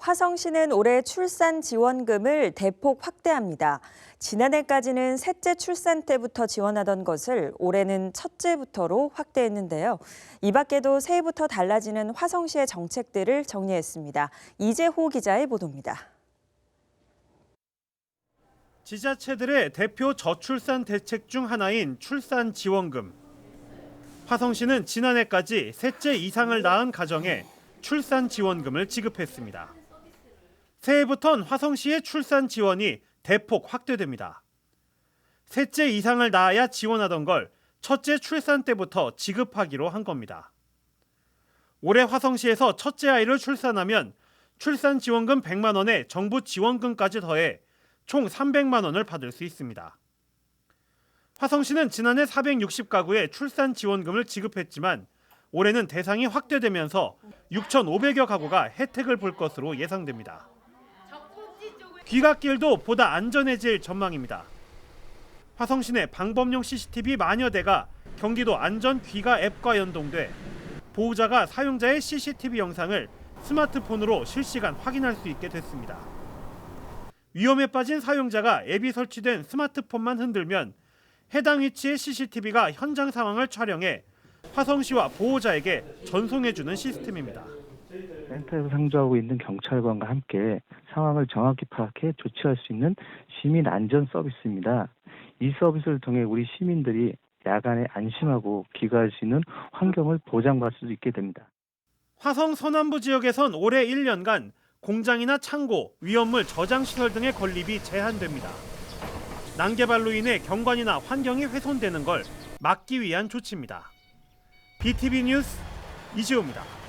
화성시는 올해 출산 지원금을 대폭 확대합니다. 지난해까지는 셋째 출산 때부터 지원하던 것을 올해는 첫째부터로 확대했는데요. 이 밖에도 새해부터 달라지는 화성시의 정책들을 정리했습니다. 이재호 기자의 보도입니다. 지자체들의 대표 저출산 대책 중 하나인 출산 지원금. 화성시는 지난해까지 셋째 이상을 낳은 가정에 출산 지원금을 지급했습니다. 새해부턴 화성시의 출산 지원이 대폭 확대됩니다. 셋째 이상을 낳아야 지원하던 걸 첫째 출산 때부터 지급하기로 한 겁니다. 올해 화성시에서 첫째 아이를 출산하면 출산 지원금 100만 원에 정부 지원금까지 더해 총 300만 원을 받을 수 있습니다. 화성시는 지난해 460가구에 출산 지원금을 지급했지만 올해는 대상이 확대되면서 6,500여 가구가 혜택을 볼 것으로 예상됩니다. 귀갓길도 보다 안전해질 전망입니다. 화성시 내 방범용 CCTV 만여 대가 경기도 안전 귀가 앱과 연동돼 보호자가 사용자의 CCTV 영상을 스마트폰으로 실시간 확인할 수 있게 됐습니다. 위험에 빠진 사용자가 앱이 설치된 스마트폰만 흔들면 해당 위치의 CCTV가 현장 상황을 촬영해 화성시와 보호자에게 전송해주는 시스템입니다. 센터에서 상주하고 있는 경찰관과 함께 상황을 정확히 파악해 조치할 수 있는 시민 안전 서비스입니다. 이 서비스를 통해 우리 시민들이 야간에 안심하고 귀가할 수 있는 환경을 보장받을 수 있게 됩니다. 화성 서남부 지역에선 올해 1년간 공장이나 창고, 위험물 저장 시설 등의 건립이 제한됩니다. 난개발로 인해 경관이나 환경이 훼손되는 걸 막기 위한 조치입니다. BTV 뉴스 이지호입니다.